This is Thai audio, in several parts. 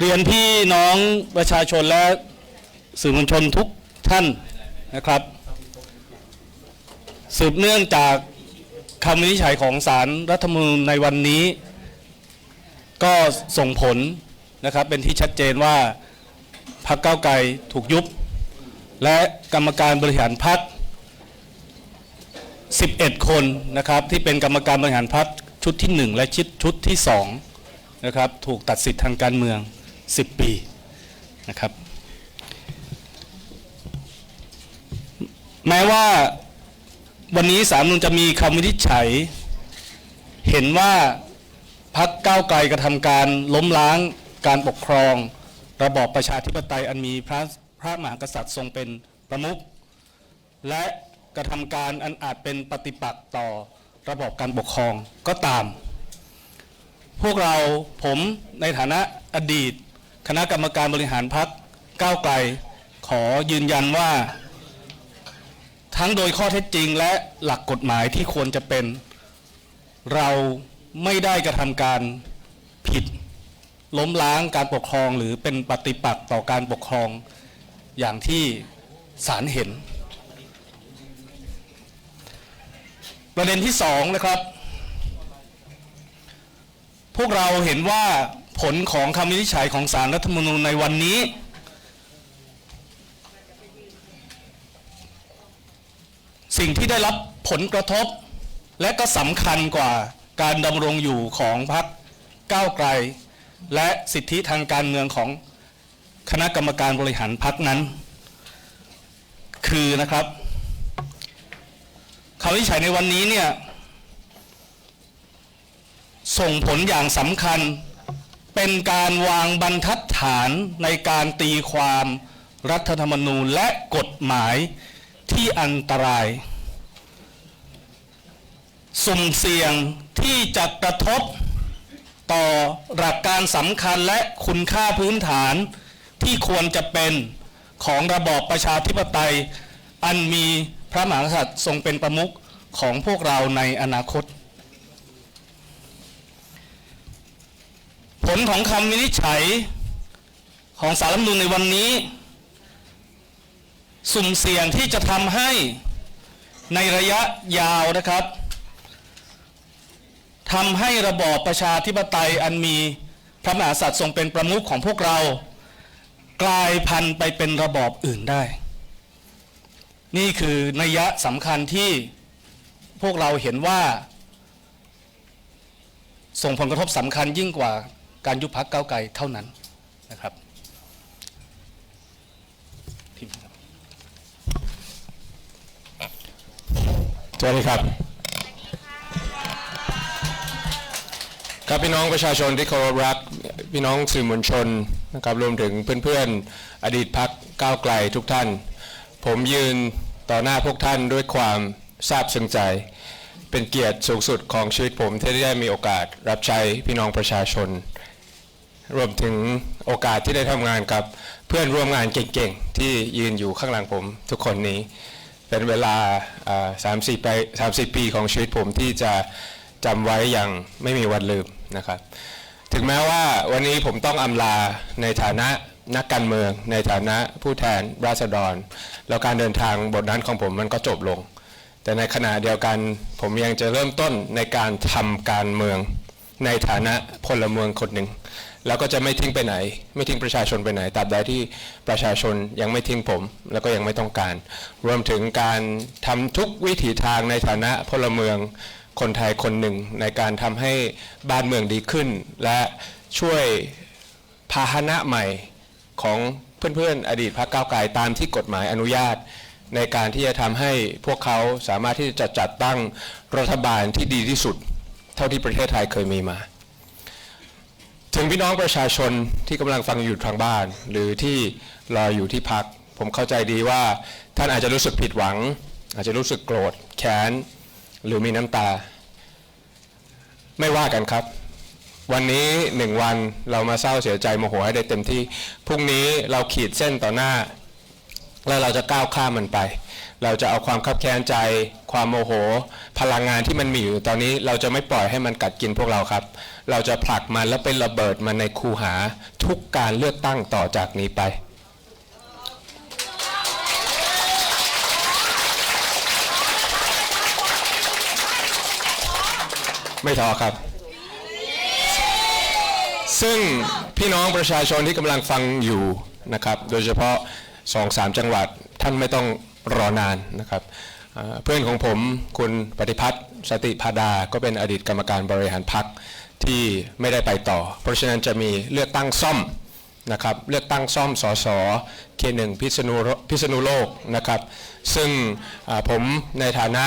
เรียนพี่น้องประชาชนและสื่อมวลชนทุกท่านนะครับ สืบเนื่องจากคำวินิจฉัยของศาลรรัฐธรรมนูญในวันนี้ ก็ส่งผลนะครับเป็นที่ชัดเจนว่าพรรคก้าวไกลถูกยุบ และกรรมการบริหารพรรค11 คนนะครับที่เป็นกรรมการบริหารพรรคชุดที่ 1 และชุดชุดที่2นะครับถูกตัดสิทธิ์ทางการเมือง 10 ปีนะครับ แม้ว่าวันนี้สารนุนจะมีคำวินิจฉัย เห็นว่าพักก้าวไกลกระทำการล้มล้างการปกครอง ระบอบประชาธิปไตยอันมีพระพระมหากษัตริย์ทรงเป็นประมุขและกระทำการอันอาจเป็นปฏิปักษ์ต่อระบอบการปกครองก็ตาม พวกเราผมในฐานะอดีต คณะกรรมการบริหารพักก้าวไกล ขอยืนยันว่า ทั้งโดยข้อเท็จจริงและหลักกฎหมายที่ควรจะเป็น เราไม่ได้กระทำการผิด ล้มล้างการปกครองหรือเป็นปฏิปักษ์ต่อการปกครองอย่างที่ศาลเห็น ประเด็นที่สองนะครับ พวกเราเห็นว่า ผลของคำวินิจฉัยของสารรัฐธรรมนูญในวันนี้ สิ่งที่ได้รับผลกระทบ และก็สำคัญกว่าการดำรงอยู่ของพรรคก้าวไกล และสิทธิทางการเมืองของคณะกรรมการบริหารพรรคนั้น คือนะครับคำวินิจฉัยในวันนี้เนี่ยส่งผลอย่างสำคัญ เป็นการวางบรรทัดฐานในการตีความรัฐธรรมนูญและกฎหมายที่อันตราย สุ่มเสี่ยงที่จะกระทบต่อหลักการสำคัญและคุณค่าพื้นฐานที่ควรจะเป็นของระบอบประชาธิปไตย อันมีพระมหากษัตริย์ทรงเป็นประมุขของพวกเราในอนาคต ผลของคำวินิจฉัยของสารรัฐมนูญในวันนี้ สุ่มเสี่ยงที่จะทำให้ในระยะยาวนะครับทำให้ระบอบประชาธิปไตยอันมีพระมหากษัตริย์ทรงเป็นประมุขของพวกเรา กลายพันธุ์ไปเป็นระบอบอื่นได้ นี่คือนัยยะสำคัญที่พวกเราเห็นว่า ส่งผลกระทบสำคัญยิ่งกว่า การยุบพักเก้าไกลเท่านั้นนะครับทีมครับสวัสดีครับ ครับพี่น้องประชาชนที่เคารพรักพี่น้องสื่อมวลชนนะครับรวมถึงเพื่อนๆ อดีตพักก้าวไกลทุกท่าน ผมยืนต่อหน้าพวกท่านด้วยความซาบซึ้งใจ เป็นเกียรติสูงสุดของชีวิตผมที่ได้มีโอกาสรับใช้พี่น้องประชาชน รวมถึงโอกาสที่ได้ทำงานกับเพื่อนร่วมงานเก่งๆ ที่ยืนอยู่ข้างหลังผมทุกคนนี้ เป็นเวลาสามสี่ปีสามสิบปีของชีวิตผมที่จะจำไว้อย่างไม่มีวันลืมนะครับ ถึงแม้ว่าวันนี้ผมต้องอำลาในฐานะนักการเมือง ในฐานะผู้แทนราษฎร แล้วการเดินทางบทนั้นของผมมันก็จบลง แต่ในขณะเดียวกันผมยังจะเริ่มต้นในการทำการเมืองในฐานะพลเมืองคนหนึ่ง แล้วก็จะไม่ทิ้งไปไหน ไม่ทิ้งประชาชนไปไหนตราบใดที่ประชาชนยังไม่ทิ้งผม แล้วก็ยังไม่ต้องการ รวมถึงการทำทุกวิถีทางในฐานะพลเมืองคนไทยคนหนึ่งในการทำให้บ้านเมืองดีขึ้น และช่วยพาหนะใหม่ของเพื่อนๆอดีตพรรคก้าวไกลตามที่กฎหมายอนุญาต ในการที่จะทำให้พวกเขาสามารถที่จะจัดตั้งรัฐบาลที่ดีที่สุด เท่าที่ประเทศไทยเคยมีมา ถึงพี่น้องประชาชนที่กำลังฟังอยู่ทางบ้าน หรือที่รออยู่ที่พัก ผมเข้าใจดีว่าท่านอาจจะรู้สึกผิดหวัง อาจจะรู้สึกโกรธแค้น หรือมีน้ำตา ไม่ว่ากันครับ วันนี้หนึ่งวันเรามาเศร้าเสียใจโมโหให้ได้เต็มที่พรุ่งนี้เราขีดเส้นต่อหน้า แล้วเราจะก้าวข้ามมันไป เราจะเอาความคับแค้นใจ ความโมโห พลังงานที่มันมีอยู่ตอนนี้ เราจะไม่ปล่อยให้มันกัดกินพวกเราครับ เราจะผลักมันแล้วไประเบิดมันในคูหาทุกการเลือกตั้งต่อจากนี้ไปไม่ท้อครับ ซึ่งพี่น้องประชาชนที่กำลังฟังอยู่นะครับ โดยเฉพาะ สองสามจังหวัดท่านไม่ต้องรอนานนะครับเพื่อนของผมคุณปฏิพัฒน์สติพาดา ก็เป็นอดีตกรรมการบริหารพักที่ไม่ได้ไปต่อ เพราะฉะนั้นจะมีเลือกตั้งซ่อมนะครับเลือกตั้งซ่อมสสเขตหนึ่งพิษณุพิษณุโลกนะครับ ซึ่งผมในฐานะ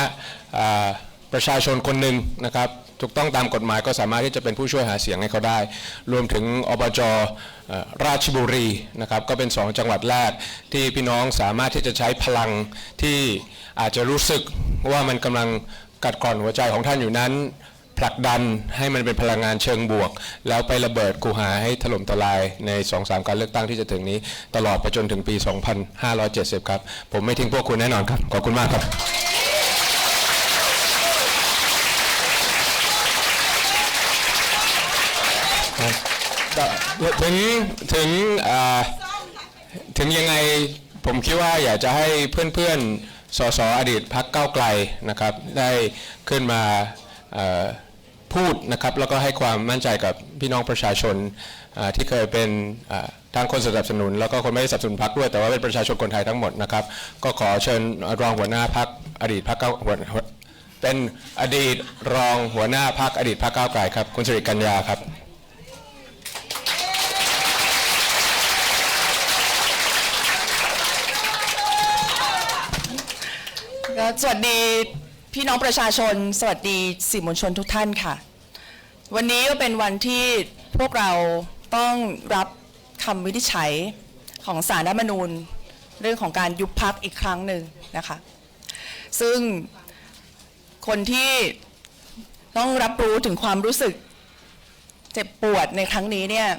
ประชาชนคนหนึ่งนะครับ ถูกต้องตามกฎหมายก็สามารถที่จะเป็นผู้ช่วยหาเสียงให้เขาได้ รวมถึงอบจอราชบุรีนะครับก็เป็น 2 จังหวัดแรกที่พี่น้องสามารถที่จะใช้พลังที่อาจจะรู้สึกว่ามันกำลังกัดกร่อนหัวใจของท่านอยู่นั้นผลักดันให้มันเป็นพลังงานเชิงบวก แล้วไประเบิดกูหาให้ถล่มทลายใน 2-3 การเลือกตั้งที่จะถึงนี้ ตลอดไปจนถึงปี 2570 ครับ ผมไม่ทิ้งพวกคุณแน่นอนครับ ขอบคุณมากครับ ถึงถึงอ่าถึงยังไงผมคิดว่าอยากจะให้เพื่อนๆสสอดีตพักเก้าไกลนะครับ ได้ขึ้นมาพูดนะครับแล้วก็ให้ความมั่นใจกับพี่น้องประชาชนที่เคยเป็นอ่าทั้งคนสนับสนุน แล้วก็คนไม่ได้สนับสนุนพักด้วย แต่ว่าเป็นประชาชนคนไทยทั้งหมดนะครับ ก็ขอเชิญรองหัวหน้าพักอดีตพักเก้าเป็นอดีตรองหัวหน้าพักอดีตพักเก้าไกลครับคุณสิริกัญญาครับ สวัสดีพี่น้องประชาชน สวัสดีสื่อมวลชนทุกท่านค่ะ วันนี้ก็เป็นวันที่พวกเราต้องรับคำวินิจฉัยของสารรัฐมนูญ เรื่องของการยุบพักอีกครั้งหนึ่งนะคะ ซึ่งคนที่ต้องรับรู้ถึงความรู้สึกเจ็บปวดในครั้งนี้เนี่ย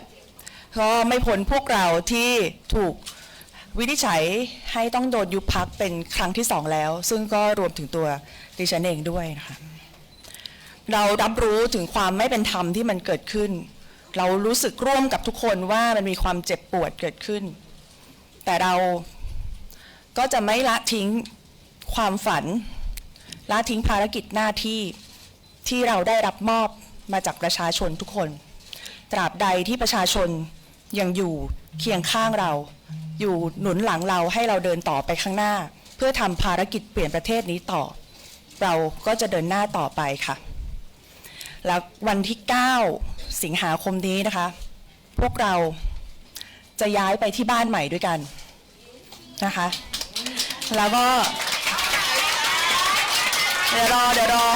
ก็ไม่พ้นพวกเราที่ถูก วินิจฉัยให้ต้องโดนยุบพักเป็นครั้งที่สองแล้ว ซึ่งก็รวมถึงตัวดิฉันเองด้วยนะคะเรารับรู้ถึงความไม่เป็นธรรมที่มันเกิดขึ้น เรารู้สึกร่วมกับทุกคนว่ามันมีความเจ็บปวดเกิดขึ้น แต่เราก็จะไม่ละทิ้งความฝัน ละทิ้งภารกิจหน้าที่ที่เราได้รับมอบมาจากประชาชนทุกคน ตราบใดที่ประชาชนยังอยู่ เคียงข้างเรา อยู่หนุนหลังเราให้เราเดินต่อไปข้างหน้า เพื่อทำภารกิจเปลี่ยนประเทศนี้ต่อ เราก็จะเดินหน้าต่อไปค่ะ แล้ววันที่ 9 สิงหาคมนี้นะคะ พวกเราจะย้ายไปที่บ้านใหม่ด้วยกันนะคะ แล้วก็เดี๋ยวรอเดี๋ยวรอ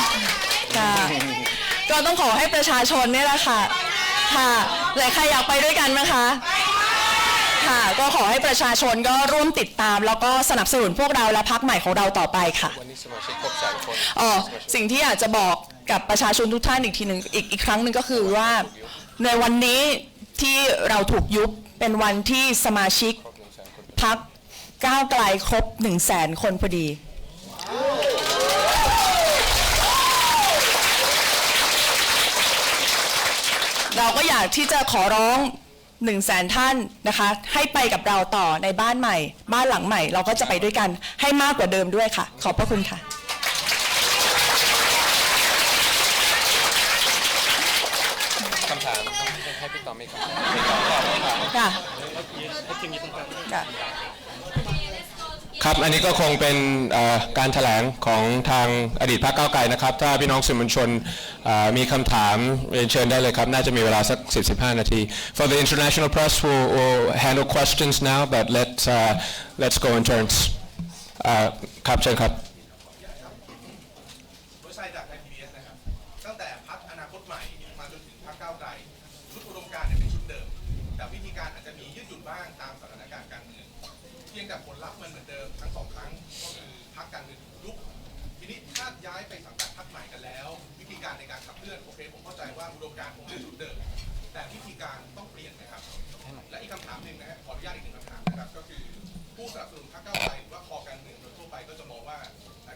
ค่ะก็ต้องขอให้ประชาชนเนี่ยแหละค่ะ ค่ะเลยใครอยากไปด้วยกันไหมคะ ค่ะ ก็ขอให้ประชาชนก็ร่วมติดตาม แล้วก็สนับสนุนพวกเราและพักใหม่ของเราต่อไปค่ะ วันนี้สมาชิกครบแสนคนอ๋อสิ่งที่อยากจะบอกกับประชาชนทุกท่านอีกทีหนึ่งอีกอีกครั้งหนึ่งก็คือว่าในวันนี้ที่เราถูกยุบเป็นวันที่สมาชิกพักก้าวไกลครบ1 0 0 0 0แสนคนพอดี เราก็อยากที่จะขอร้อง 1นึ่งแสนท่านนะคะ ให้ไปกับเราต่อในบ้านใหม่ บ้านหลังใหม่ เราก็จะไปด้วยกันให้มากกว่าเดิมด้วยค่ะ ขอบพระคุณค่ะ คำถามให้พี่ตอมมีคำถามค่ะค่ะ ครับอันนี้ก็คงเป็นการถแถลงของทางอดีตพรรคก้าวไกลนะครับ ถ้าพี่น้องสื่อมวลชนมีคำถามเรียนเชิญได้เลยครับ น่าจะมีเวลาสัก 10-15 นาที For the international press we'll, we'll handle questions now but let's uh, let's go in turns ครับเชิญครับ พีบีเพียงแต่ผลลัพธ์มันเหมือนเดิมทั้งสองครั้งก็คือพักการเมืองถูกยุบทีนี้ถ้าย้ายไปสังกัดพักใหม่กันแล้ว วิธีการในการขับเคลื่อนโอเคผมเข้าใจว่าอุดมการณ์คงเป็นชุดเดิม แต่วิธีการต้องเปลี่ยนนะครับ และอีกคำถามหนึ่งนะฮะขออนุญาตอีกหนึ่งคำถามนะครับก็คือผู้สนับสนุนพรรคก้าวไกลหรือว่าคอการเมืองโดยทั่วไปก็จะมองว่า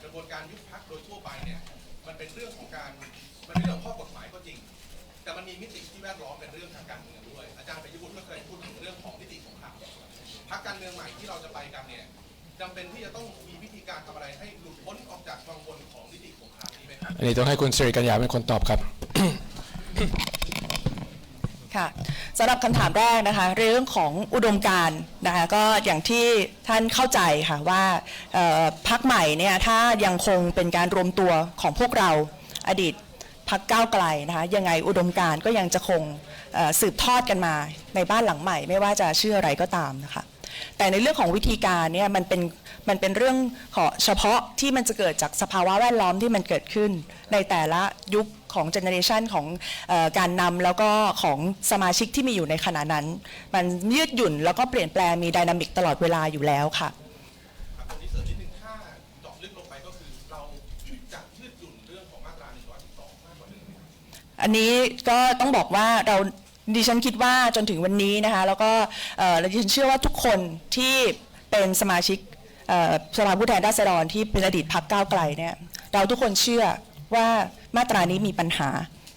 กระบวนการยุบพรรคโดยทั่วไปเนี่ยมันเป็นเรื่องของการมันเป็นเรื่องข้อกฎหมายก็จริง แต่มันมีมิติที่แวดล้อมเป็นเรื่องทางการเมืองด้วย อาจารย์ปิยบุตรก็เคยพูดถึงเรื่องของนิติสง พรรคการเมืองใหม่ที่เราจะไปกันเนี่ยจำเป็นที่จะต้องมีวิธีการทำอะไรให้หลุดพ้นออกจากวังวนของนิติสงครามนี้ไหมครับ อันนี้ต้องให้คุณสิริกัญญาเป็นคนตอบครับ ค่ะสำหรับคำถามแรกนะคะเรื่องของอุดมการณ์นะคะก็อย่างที่ท่านเข้าใจค่ะว่าเอ่อพักใหม่เนี่ยถ้ายังคงเป็นการรวมตัวของพวกเราอดีตพักก้าวไกลนะคะยังไงอุดมการณ์ก็ยังจะคงเอ่อสืบทอดกันมาในบ้านหลังใหม่ ไม่ว่าจะชื่ออะไรก็ตามนะคะ แต่ในเรื่องของวิธีการเนี่ยมันเป็นมันเป็นเรื่องของเฉพาะที่มันจะเกิดจากสภาวะแวดล้อมที่มันเกิดขึ้น ในแต่ละยุคของเจเนอเรชันของเออการนำแล้วก็ของสมาชิกที่มีอยู่ในขณะนั้น มันยืดหยุ่นแล้วก็เปลี่ยนแปลงมีไดนามิกตลอดเวลาอยู่แล้วค่ะครับตรงนี้เสริมนิดนึงถ้าเจาะลึกลงไปก็คือเราจะยืดหยุ่นเรื่องของมาตรา112มากกว่าเดิมไหมครับอันนี้ก็ต้องบอกว่าเรา ดิฉันคิดว่าจนถึงวันนี้นะคะ แล้วก็ดิฉันเชื่อว่าทุกคนที่เป็นสมาชิกสภาผู้แทนราษฎรที่เป็นอดีตพรรคก้าวไกลเนี่ยเราทุกคนเชื่อว่ามาตรานี้มีปัญหา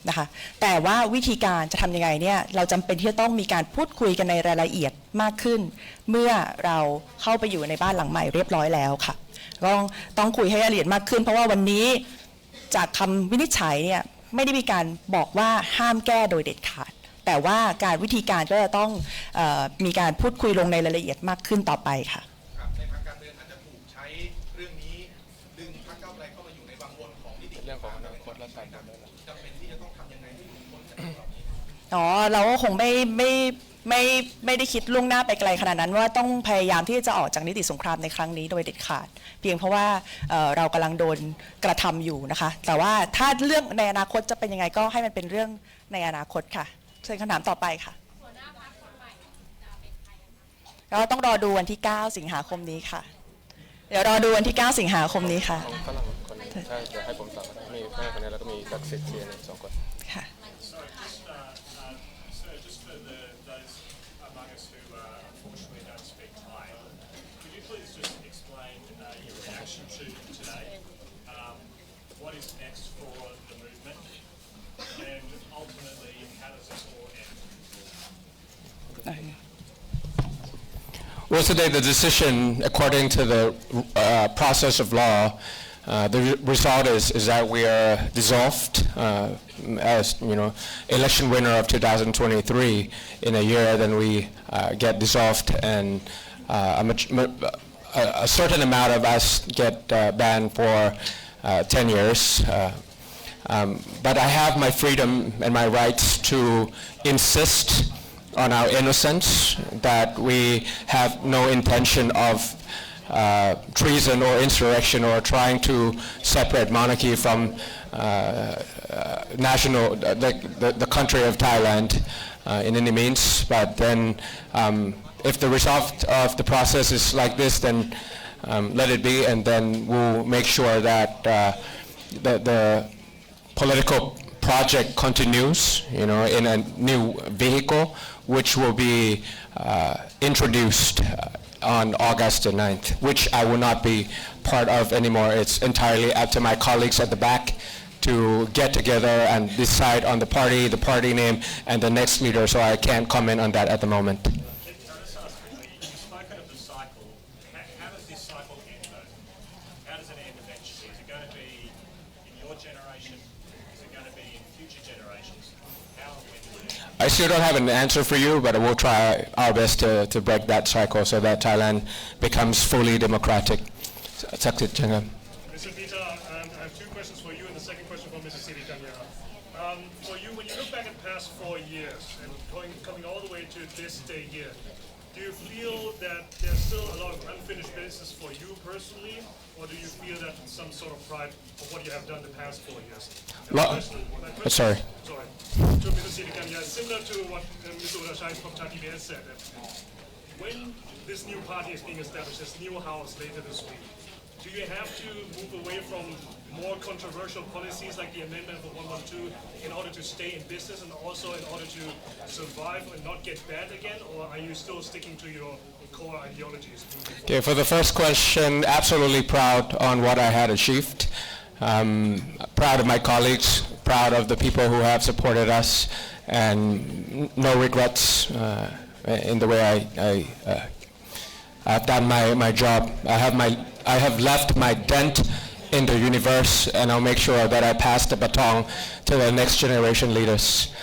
นะคะแต่ว่าวิธีการจะทำยังไงเนี่ยเราจำเป็นที่จะต้องมีการพูดคุยกันในรายละเอียดมากขึ้น เมื่อเราเข้าไปอยู่ในบ้านหลังใหม่เรียบร้อยแล้วค่ะต้องต้องคุยให้ละเอียดมากขึ้น เพราะว่าวันนี้จากคำวินิจฉัยเนี่ยไม่ได้มีการบอกว่าห้ามแก้โดยเด็ดขาด แต่ว่าการวิธีการก็จะต้องเออมีการพูดคุยลงในรายละเอียดมากขึ้นต่อไปค่ะ ครับในทางการเมืองอาจจะถูกใช้เรื่องนี้ดึงพรรคก้าวไกลเข้ามาอยู่ในวังวนของนิติเรื่องของอนาคตและและการเมืองจำเป็นที่จะต้องทำยังไงให้หลุดพ้นจากเรื่องเหล่านี้ อ๋อเราก็คงไม่ไม่ไม่ไม่ได้คิดล่วงหน้าไปไกลขนาดนั้นว่าต้องพยายามที่จะออกจากนิติสงครามในครั้งนี้โดยเด็ดขาด เพียงเพราะว่าเอ่อเรากำลังโดนกระทำอยู่นะคะ แต่ว่าถ้าเรื่องในอนาคตจะเป็นยังไงก็ให้มันเป็นเรื่องในอนาคตค่ะ เชิญคำถามต่อไปค่ะก็ต้องรอดูวันที่ 9 สิงหาคมนี้ค่ะ เดี๋ยวรอดูวันที่ 9 สิงหาคมนี้ค่ะ ฝรั่งคนนึงใช่เดี๋ยวให้ผมตอบก็ได้มีแม่คนนี้แล้วก็มีดักสิทธิ์เชียนสองคน Well, today the decision, according to the uh, process of law, uh, the re- result is, is that we are dissolved uh, as, you know, election winner of 2023 in a year, then we uh, get dissolved and uh, a, a, certain amount of us get uh, banned for uh, 10 years. Um, but I have my freedom and my rights to insist on our innocence, that we have no intention of uh, treason or insurrection or trying to separate monarchy from uh, uh, national, the, the, the country of Thailand uh, in any means. But then um, if the result of the process is like this, then um, let it be, and then we'll make sure that uh, the, the political project continues, you know, in a new vehicle, which will be uh, introduced uh, on August the 9th, which I will not be part of anymore. It's entirely up to my colleagues at the back to get together and decide on the party, the party name, and the next leader, so I can't comment on that at the moment. Generation? I still don't have an answer for you, but we'll try our best to, to break that cycle so that Thailand becomes fully democratic. Mr. Peter, um, I have two questions for you and the second question for Mrs. Kanyara. Um, for you, when you look back at the past four years and going, coming all the way to this day here, do you feel that there's still a lot of unfinished business for you personally, or do you feel that some sort of pride of what you have done the past four years? Lo- question- Uh, question- sorry. Sorry. To Mrs. Siri Kanyara, similar to what uh, Mr. Urashai from TBS said, that when this new party is being established, this new house later this week, do you have to move away from more controversial policies like the amendment of 112 in order to stay in business and also in order to survive and not get banned again, or are you still sticking to your core ideologies? Okay, for the first question, absolutely proud on what I had achieved. Um, proud of my colleagues, proud of the people who have supported us, and no regrets uh, in the way I, I uh, I've done my, my job. I have my I have left my dent in the universe, and I'll make sure that I pass the baton to the next generation leaders.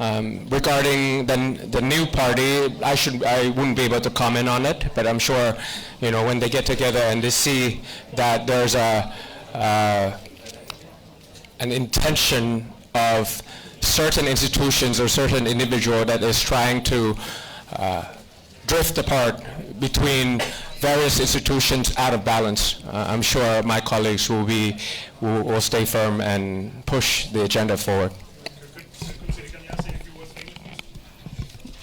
Um, regarding the, the new party, I should I wouldn't be able to comment on it, but I'm sure, you know, when they get together and they see that there's a uh, an intention of certain institutions or certain individual that is trying to uh, drift apart between various institutions out of balance. Uh, I'm sure my colleagues will be will, will stay firm and push the agenda forward.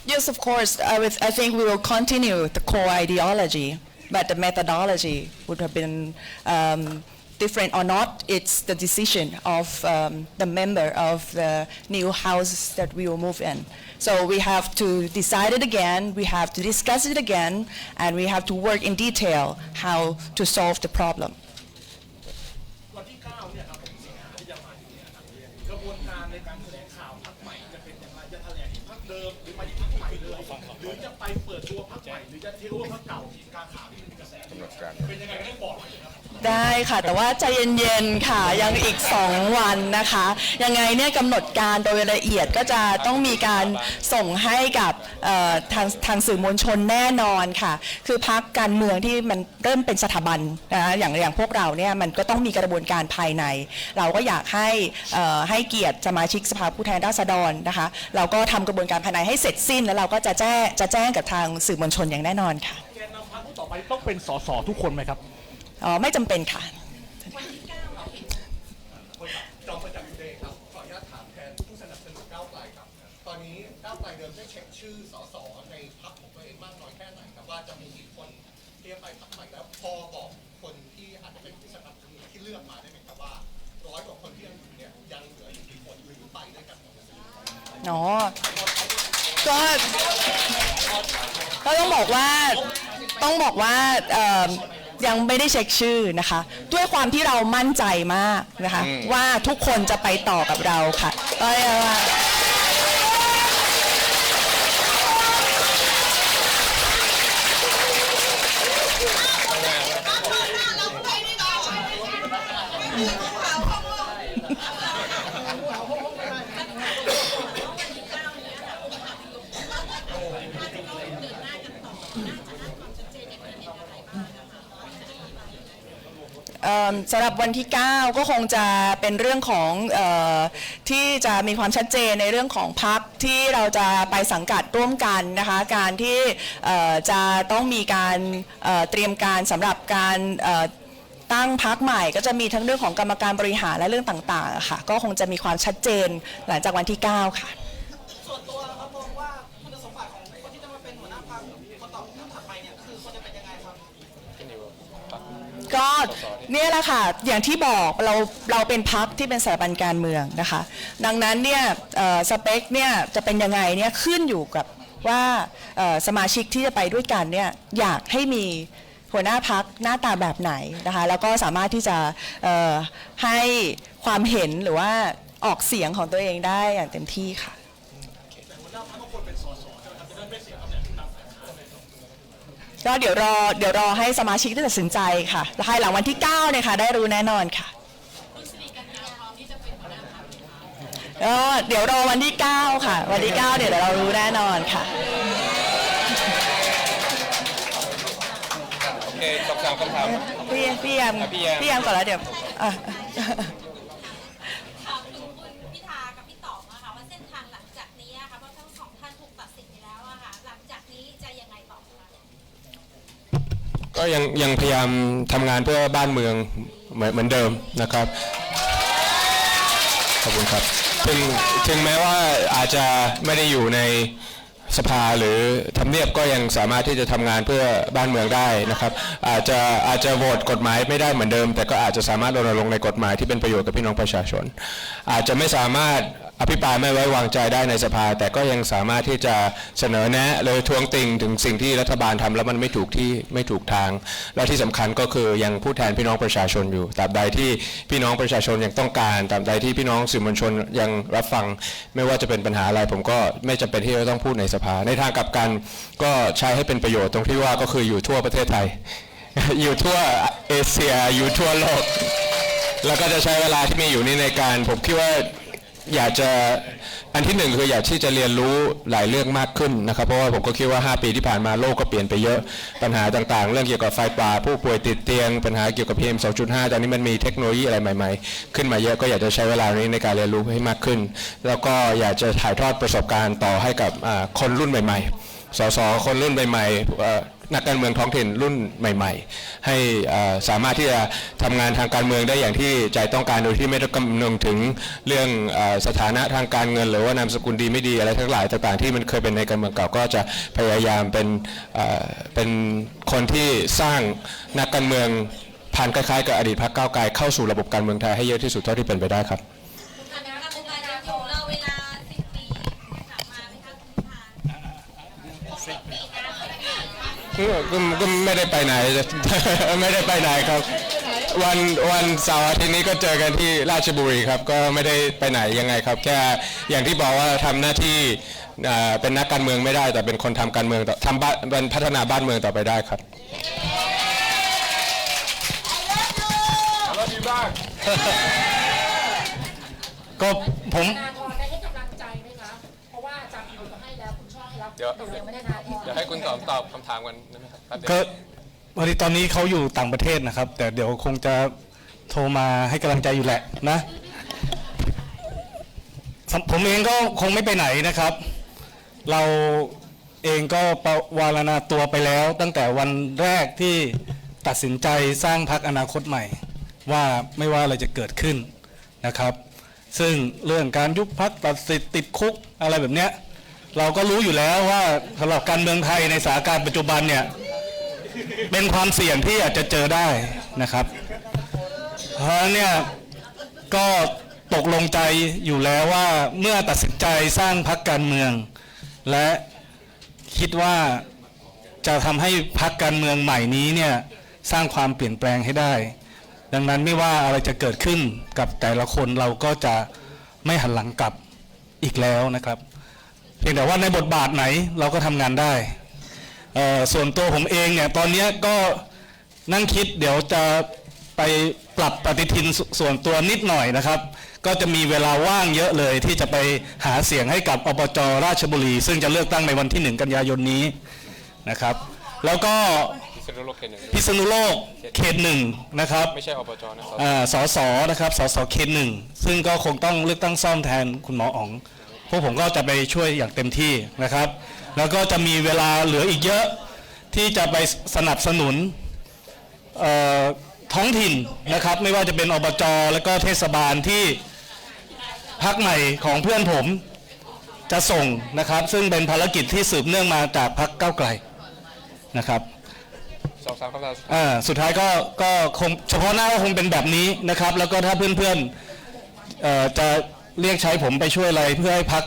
Yes, of course. I, I think we will continue the core ideology, but the methodology would have been um, different or not. It's the decision of um, the member of the new house that we will move in. So we have to decide it again, we have to discuss it again, and we have to work in detail how to solve the problem. ได้ค่ะ แต่ว่าใจเย็นๆค่ะยังอีก 2 วันนะคะ ยังไงเนี่ยกำหนดการโดยละเอียดก็จะต้องมีการส่งให้กับทางทางสื่อมวลชนแน่นอนค่ะ คือพักการเมืองที่มันเริ่มเป็นสถาบันนะคะอย่างอย่างพวกเราเนี่ยมันก็ต้องมีกระบวนการภายใน เราก็อยากให้ให้เกียรติสมาชิกสภาผู้แทนราษฎรนะคะ เราก็ทำกระบวนการภายในให้เสร็จสิ้น แล้วเราก็จะแจ้งจะแจ้งกับทางสื่อมวลชนอย่างแน่นอนค่ะแกนนำพรรคต่อไปต้องเป็นสสทุกคนไหมครับ อ๋อไม่จำเป็นค่ะ จอมประจักษ์ยูเดย์ครับขออนุญาตถามแทนผู้สนับสนุนก้าวไกลครับ ตอนนี้ก้าวไกลเดิมได้เช็คชื่อสสในพรรคของตัวเองมากน้อยแค่ไหนครับว่าจะมีกี่คนที่จะไปพรรคใหม่แล้วพอบอกคนที่อาจจะเป็นผู้สนับสนุนที่เลือกมาได้ไหมครับว่าร้อยกว่าคนที่ยังอยู่เนี่ยยังเหลืออยู่กี่คนหรือไปด้วยกันหมดอ๋อก็ก็ต้องบอกว่าต้องบอกว่าเอ่อ ยังไม่ได้เช็คชื่อนะคะ ด้วยความที่เรามั่นใจมากนะคะ ว่าทุกคนจะไปต่อกับเราค่ะก็เรียกว่า สำหรับวันที่ 9 ก็คงจะเป็นเรื่องของเออที่จะมีความชัดเจนในเรื่องของพักที่เราจะไปสังกัดร่วมกันนะคะการที่เอ่อจะต้องมีการเอ่อเตรียมการสำหรับการเอ่อตั้งพักใหม่ก็จะมีทั้งเรื่องของกรรมการบริหารและเรื่องต่างๆอะค่ะก็คงจะมีความชัดเจนหลังจากวันที่ 9 ค่ะ ก็เนี่ยแหละค่ะ อย่างที่บอกเราเราเป็นพักที่เป็นสถาบันการเมืองนะคะ ดังนั้นเนี่ยสเปคเนี่ยจะเป็นยังไงเนี่ยขึ้นอยู่กับว่าสมาชิกที่จะไปด้วยกันเนี่ยอยากให้มีหัวหน้าพักหน้าตาแบบไหนนะคะ แล้วก็สามารถที่จะให้ความเห็นหรือว่าออกเสียงของตัวเองได้อย่างเต็มที่ค่ะ ก็เดี๋ยวรอเดี๋ยวรอให้สมาชิกได้ตัดสินใจค่ะแล้วภายหลังวันที่9เนี่ยค่ะได้รู้แน่นอนค่ะก็เดี๋ยวรอวันที่ 9 ค่ะ วันที่ 9 เดี๋ยวเรารู้แน่นอนค่ะ โอเคสองสามคำถามพี่พี่ยามอะพี่แยมพี่ยามก่อนแล้วเดี๋ยวอะ ก็ยังยังพยายามทำงานเพื่อบ้านเมืองเหมือนเหมือนเดิมนะครับ ขอบคุณครับ ถึงถึงแม้ว่าอาจจะไม่ได้อยู่ในสภาหรือทำเนียบก็ยังสามารถที่จะทำงานเพื่อบ้านเมืองได้นะครับ อาจจะอาจจะโหวตกฎหมายไม่ได้เหมือนเดิม แต่ก็อาจจะสามารถรณรงค์ในกฎหมายที่เป็นประโยชน์กับพี่น้องประชาชน อาจจะไม่สามารถ อภิปรายไม่ไว้วางใจได้ในสภา แต่ก็ยังสามารถที่จะเสนอแนะเลยทวงติงถึงสิ่งที่รัฐบาลทำแล้วมันไม่ถูกที่ไม่ถูกทาง และที่สำคัญก็คือยังผู้แทนพี่น้องประชาชนอยู่ตราบใดที่พี่น้องประชาชนยังต้องการตราบใดที่พี่น้องสื่อมวลชนยังรับฟัง ไม่ว่าจะเป็นปัญหาอะไรผมก็ไม่จำเป็นที่จะต้องพูดในสภา ในทางกลับกันก็ใช้ให้เป็นประโยชน์ตรงที่ว่าก็คืออยู่ทั่วประเทศไทย อยู่ทั่วเอเชียอยู่ทั่วโลกแล้วก็จะใช้เวลาที่มีอยู่นี้ในการผมคิดว่า อยากจะอันที่หนึ่งคืออยากที่จะเรียนรู้หลายเรื่องมากขึ้นนะครับ เพราะว่าผมก็คิดว่า 5 ปีที่ผ่านมาโลกก็เปลี่ยนไปเยอะปัญหาต่างๆ เรื่องเกี่ยวกับไฟป่า ผู้ป่วยติดเตียง ปัญหาเกี่ยวกับ PM 2.5 ตอนนี้มันมีเทคโนโลยีอะไรใหม่ ๆ ขึ้นมาเยอะก็อยากจะใช้เวลานี้ในการเรียนรู้ให้มากขึ้น แล้วก็อยากจะถ่ายทอดประสบการณ์ต่อให้กับคนรุ่นใหม่ ๆสสคนรุ่นใหม่ๆ นักการเมืองท้องถิ่นรุ่นใหม่ ๆ ให้สามารถที่จะทำงานทางการเมืองได้อย่างที่ใจต้องการโดยที่ไม่ต้องคำนึงถึงเรื่องอสถานะทางการเงิน หรือว่านามสกุลดีไม่ดีอะไรทั้งหลายต่างๆ ที่มันเคยเป็นในการเมืองเก่าก็จะพยายามเป็นเป็นคนที่สร้างนักการเมืองผ่านคล้ายๆกับอดีตพรรคก้าวไกลเข้าสู่ระบบการเมืองไทยให้เยอะที่สุดเท่าที่เป็นไปได้ครับ ก็ก็ก็ไม่ได้ไปไหน ไม่ได้ไปไหนครับ วันวันเสาร์อาทิตย์นี้ก็เจอกันที่ราชบุรีครับ ก็ไม่ได้ไปไหนยังไงครับ แค่อย่างที่บอกว่าทำหน้าที่อ่าเป็นนักการเมืองไม่ได้ แต่เป็นคนทำการเมืองต่อทำบ้านเป็นพัฒนาบ้านเมืองต่อไปได้ครับก็ผม ดี๋ยวเดี๋ยวให้คุณตอบตอบคำถามกันนะครับก็พอดีตอนนี้เขาอยู่ต่างประเทศนะครับ แต่เดี๋ยวคงจะโทรมาให้กำลังใจอยู่แหละนะสำผมเองก็คงไม่ไปไหนนะครับ เราเองก็ประวารณาตัวไปแล้ว ตั้งแต่วันแรกที่ตัดสินใจสร้างพรรคอนาคตใหม่ ว่าไม่ว่าอะไรจะเกิดขึ้นนะครับ ซึ่งเรื่องการยุบพักตัดสิทธิ์ติดคุกอะไรแบบเนี้ย เราก็รู้อยู่แล้วว่าสำหรับการเมืองไทยในสถานการณ์ปัจจุบันเนี่ยเป็นความเสี่ยงที่อาจจะเจอได้นะครับ เพราะเนี่ยก็ตกลงใจอยู่แล้วว่าเมื่อตัดสินใจสร้างพรรคการเมือง และคิดว่าจะทำให้พรรคการเมืองใหม่นี้เนี่ยสร้างความเปลี่ยนแปลงให้ได้ ดังนั้นไม่ว่าอะไรจะเกิดขึ้นกับแต่ละคนเราก็จะไม่หันหลังกลับอีกแล้วนะครับ เพียงแต่ว่าในบทบาทไหนเราก็ทำงานได้เอ่อส่วนตัวผมเองเนี่ยตอนเนี้ยก็นั่งคิดเดี๋ยวจะไปปรับปฏิทินสส่วนตัวนิดหน่อยนะครับ ก็จะมีเวลาว่างเยอะเลยที่จะไปหาเสียงให้กับอบจราชบุรี ซึ่งจะเลือกตั้งในวันที่ 1 กันยายนนี้นะครับ แล้วก็พิษณุโลกเขตหนึ่งนะครับไม่ใช่อบจนะอ่าสสนะครับสสเขตหนึ่งซึ่งก็คงต้องเลือกตั้งซ่อมแทนคุณหมออ๋อง พวกผมก็จะไปช่วยอย่างเต็มที่นะครับ แล้วก็จะมีเวลาเหลืออีกเยอะที่จะไปสนับสนุนเอ่อท้องถิ่นนะครับ ไม่ว่าจะเป็นอบจแล้วก็เทศบาลที่พักใหม่ของเพื่อนผมจะส่งนะครับ ซึ่งเป็นภารกิจที่สืบเนื่องมาจากพักเก้าวไกลนะครับสองสามคำถามอ่าสุดท้ายก็ก็คงเฉพาะหน้าก็คงเป็นแบบนี้นะครับ แล้วก็ถ้าเพื่อนๆเอ่อจะ เรียกใช้ผมไปช่วยอะไรเพื่อให้พัก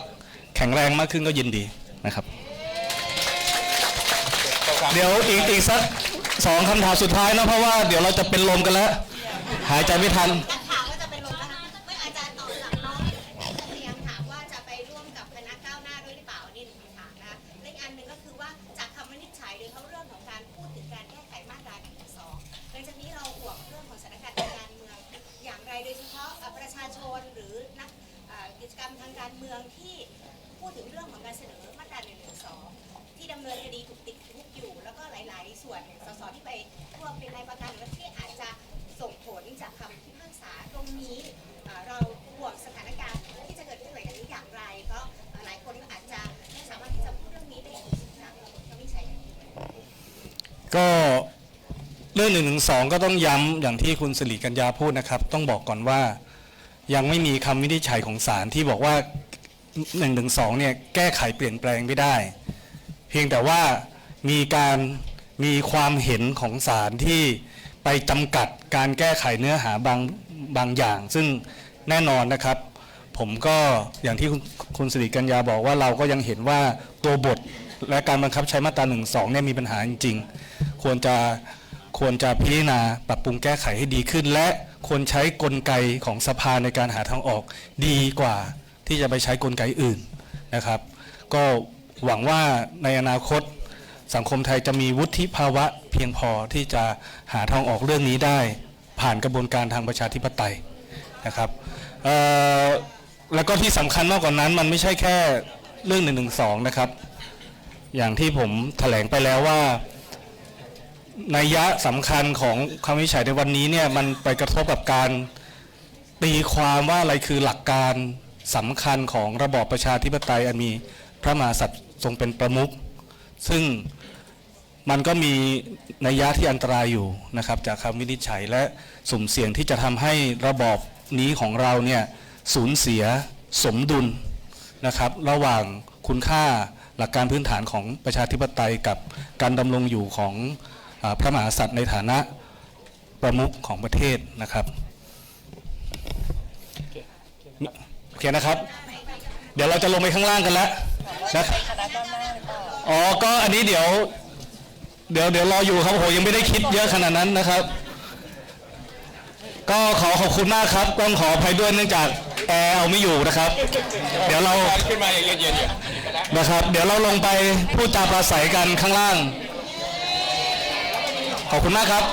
แข็งแรงมากขึ้นก็ยินดีนะครับ เดี๋ยวอีกอีกสักสองคำถามสุดท้ายนะเพราะว่าเดี๋ยวเราจะเป็นลมกันแล้ว หายใจไม่ทันนักข่าวก็จะเป็น นี้เราห่วงสถานการณ์ที่จะเกิดขึ้นหลังจากนี้อย่างไรก็เอ่อหลายคนอาจจะไม่สามารถที่จะพูดเรื่องนี้ได้อีกนะก็ไม่ใช่อย่างนี้ก็เรื่องหนึ่งหนึ่งสองก็ต้องย้ำอย่างที่คุณสิริกัญญาพูดนะครับ ต้องบอกก่อนว่ายังไม่มีคำวินิจฉัยของศาลที่บอกว่า1นึเนี่ยแก้ไขเปลี่ยนแปลงไม่ได้ เพียงแต่ว่ามีการมีความเห็นของศาลที่ไปจำกัดการแก้ไขเนื้อหาบาง บางอย่าง ซึ่งแน่นอนนะครับ ผมก็อย่างที่คุณสิริกัญญาบอกว่าเราก็ยังเห็นว่าตัวบทและการบังคับใช้มาตรา1นึเนี่ยมีปัญหาจริง ๆ ควรจะควรจะพิจารณาปรับปรุงแก้ไขให้ดีขึ้น และควรใช้กลไกของสภาในการหาทางออกดีกว่าที่จะไปใช้กลไกอื่นนะครับ ก็หวังว่าในอนาคตสังคมไทยจะมีวุฒิภาวะเพียงพอที่จะหาทางออกเรื่องนี้ได้ ผ่านกระบวนการทางประชาธิปไตยนะครับแล้วก็ที่สำคัญมากกว่านั้นมันไม่ใช่แค่เรื่อง1นึนะครับ อย่างที่ผมแถลงไปแล้วว่านัยยะสำคัญของคำวิจัยในวันนี้เนี่ยมันไปกระทบกับการตีความว่าอะไรคือหลักการสำคัญของระบอบประชาธิปไตยอันมีพระมหากษัตริย์ทรงเป็นประมุขซึ่ง มันก็มีนัยยะที่อันตรายอยู่นะครับ จากคำวินิจฉัยและสุ่มเสี่ยงที่จะทำให้ระบอบนี้ของเราเนี่ยสูญเสียสมดุลนะครับ ระหว่างคุณค่าหลักการพื้นฐานของประชาธิปไตยกับการดำรงอยู่ของอพระมหากษัตริย์ในฐานะประมุขของประเทศนะครับโอเคนะครับ เดี๋ยวเราจะลงไปข้างล่างกันแล้วนะครับอ๋อก็อันนี้เดี๋ยว เดี๋ยวเดี๋ยวรออยู่ครับโอ้โหยังไม่ได้คิดเยอะขนาดนั้นนะครับ ก็ขอขอบคุณมากครับ ต้องขออภัยด้วยเนื่องจากแอร์เอาไม่อยู่นะครับ เดี๋ยวเราขึ้นมาอย่างเย็นๆอยู่นะครับ เดี๋ยวเราลงไปพูดจาปราศัยกันข้างล่าง ขอบคุณมากครับ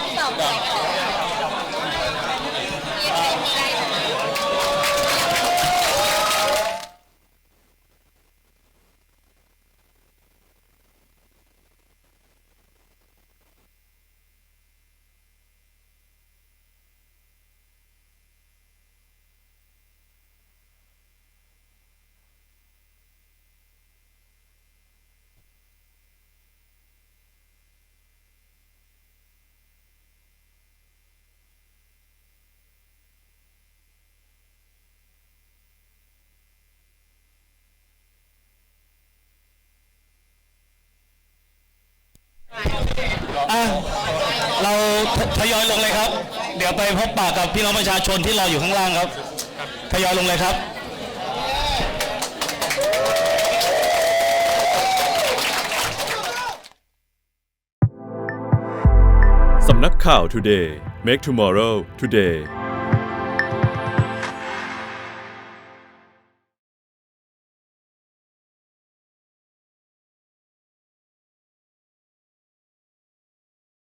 อะเราทยอยลงเลยครับ เดี๋ ยวไปพบปากกับพี่น้องประชาชนที่รออยู่ข้างล่างครับทยอยลงเลยครับสำนักข่าว Today Make Tomorrow Today